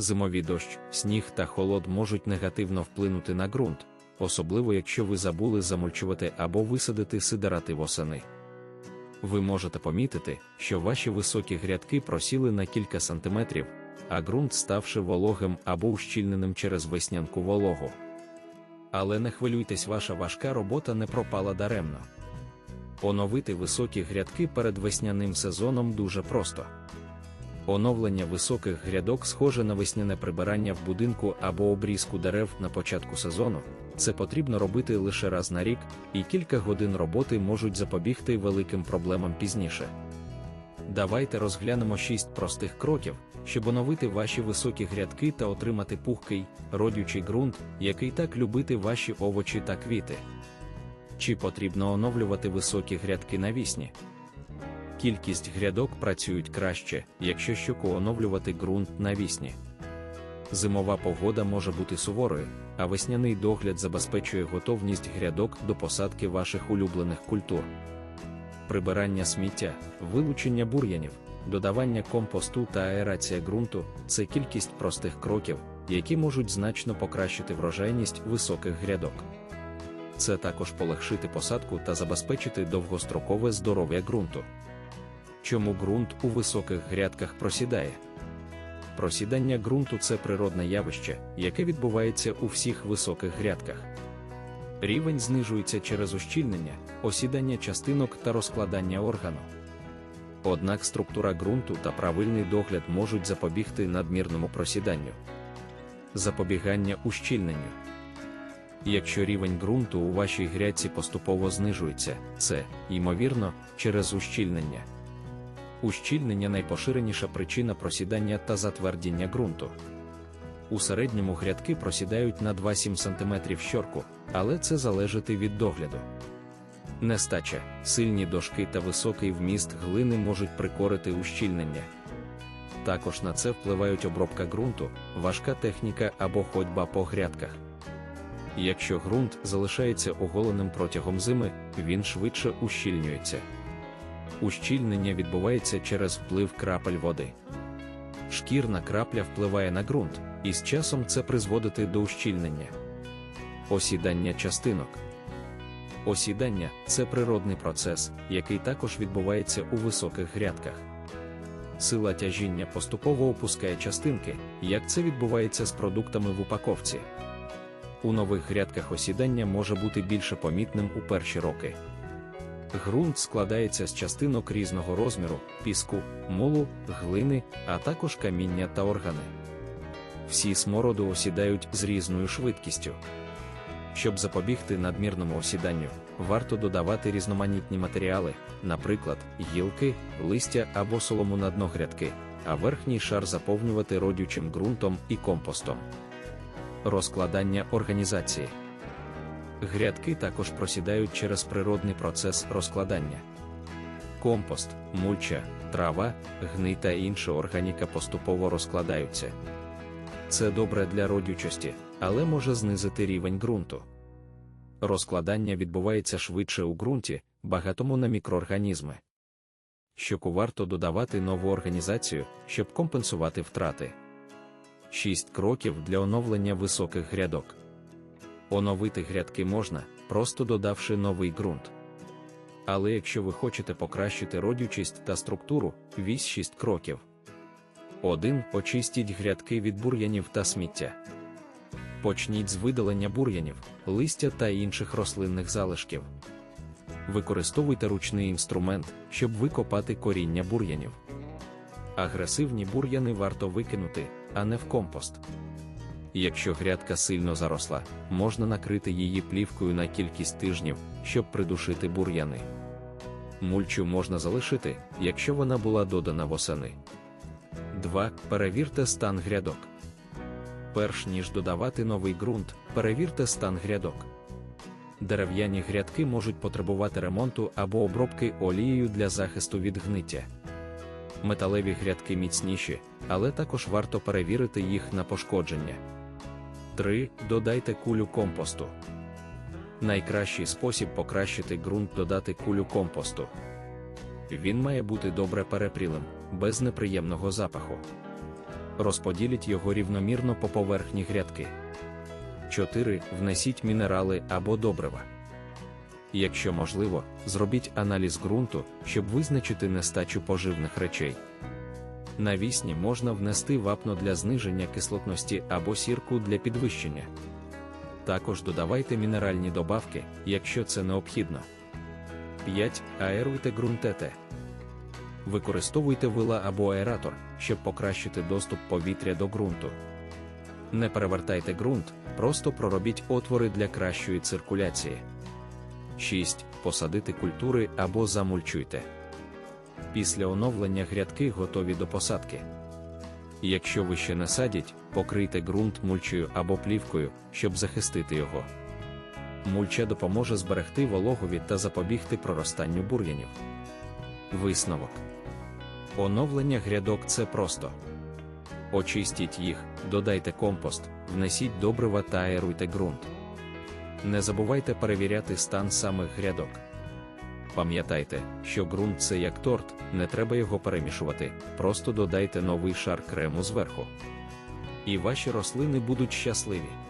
Зимовий дощ, сніг та холод можуть негативно вплинути на ґрунт, особливо якщо ви забули замульчувати або висадити сидерати восени. Ви можете помітити, що ваші високі грядки просіли на кілька сантиметрів, а ґрунт ставши вологим або ущільненим через веснянку вологу. Але не хвилюйтесь, ваша важка робота не пропала даремно. Оновити високі грядки перед весняним сезоном дуже просто. Оновлення високих грядок схоже на весняне прибирання в будинку або обрізку дерев на початку сезону. Це потрібно робити лише раз на рік, і кілька годин роботи можуть запобігти великим проблемам пізніше. Давайте розглянемо 6 простих кроків, щоб оновити ваші високі грядки та отримати пухкий, родючий ґрунт, який так любити ваші овочі та квіти. Чи потрібно оновлювати високі грядки навісні? Кількість грядок працюють краще, якщо щоку оновлювати ґрунт навісні. Зимова погода може бути суворою, а весняний догляд забезпечує готовність грядок до посадки ваших улюблених культур. Прибирання сміття, вилучення бур'янів, додавання компосту та аерація ґрунту це кількість простих кроків, які можуть значно покращити врожайність високих грядок. Це також полегшити посадку та забезпечити довгострокове здоров'я ґрунту. Чому ґрунт у високих грядках просідає? Просідання ґрунту це природне явище, яке відбувається у всіх високих грядках. Рівень знижується через ущільнення, осідання частинок та розкладання органу. Однак структура ґрунту та правильний догляд можуть запобігти надмірному просіданню. Запобігання ущільненню. Якщо рівень ґрунту у вашій грядці поступово знижується, це, ймовірно, через ущільнення. Ущільнення найпоширеніша причина просідання та затвердіння ґрунту. У середньому грядки просідають на 2-7 см щорку, але це залежить від догляду. Нестача, сильні дошки та високий вміст глини можуть прикорити ущільнення. Також на це впливають обробка ґрунту, важка техніка або ходьба по грядках. Якщо ґрунт залишається оголеним протягом зими, він швидше ущільнюється. Ущільнення відбувається через вплив крапель води. Шкірна крапля впливає на ґрунт, і з часом це призводить до ущільнення. Осідання частинок. Осідання це природний процес, який також відбувається у високих грядках. Сила тяжіння поступово опускає частинки, як це відбувається з продуктами в упаковці. У нових грядках осідання може бути більше помітним у перші роки. Ґрунт складається з частинок різного розміру, піску, молу, глини, а також каміння та органи. Всі смороду осідають з різною швидкістю. Щоб запобігти надмірному осіданню, варто додавати різноманітні матеріали, наприклад, гілки, листя або солому на дно грядки, а верхній шар заповнювати родючим ґрунтом і компостом. Розкладання організації. Грядки також просідають через природний процес розкладання. Компост, мульча, трава, гний та інша органіка поступово розкладаються. Це добре для родючості, але може знизити рівень ґрунту. Розкладання відбувається швидше у ґрунті, багатому на мікроорганізми. Щоку варто додавати нову організацію, щоб компенсувати втрати. 6 кроків для оновлення високих грядок. Оновити грядки можна, просто додавши новий ґрунт. Але якщо ви хочете покращити родючість та структуру, вісь 6 кроків. 1. Очистіть грядки від бур'янів та сміття. Почніть з видалення бур'янів, листя та інших рослинних залишків. Використовуйте ручний інструмент, щоб викопати коріння бур'янів. Агресивні бур'яни варто викинути, а не в компост. Якщо грядка сильно заросла, можна накрити її плівкою на кількість тижнів, щоб придушити бур'яни. Мульчу можна залишити, якщо вона була додана восени. 2. Перевірте стан грядок. Перш ніж додавати новий ґрунт, перевірте стан грядок. Дерев'яні грядки можуть потребувати ремонту або обробки олією для захисту від гниття. Металеві грядки міцніші, але також варто перевірити їх на пошкодження. 3. Додайте кулю компосту. Найкращий спосіб покращити ґрунт додати кулю компосту. Він має бути добре перепрілим, без неприємного запаху. Розподіліть його рівномірно по поверхні грядки. 4. Внесіть мінерали або добрива. Якщо можливо, зробіть аналіз ґрунту, щоб визначити нестачу поживних речей. Навісні можна внести вапно для зниження кислотності або сірку для підвищення. Також додавайте мінеральні добавки, якщо це необхідно. 5. Аеруйте ґрунтете. Використовуйте вила або аератор, щоб покращити доступ повітря до ґрунту. Не перевертайте ґрунт, просто проробіть отвори для кращої циркуляції. 6. Посадити культури або замульчуйте. Після оновлення грядки готові до посадки. Якщо ви ще не садять, покрийте ґрунт мульчею або плівкою, щоб захистити його. Мульча допоможе зберегти вологові та запобігти проростанню бур'янів. Висновок. Оновлення грядок це просто. Очистіть їх, додайте компост, внесіть добрива та аеруйте ґрунт. Не забувайте перевіряти стан самих грядок. Пам'ятайте, що ґрунт це як торт, не треба його перемішувати, просто додайте новий шар крему зверху. І ваші рослини будуть щасливі.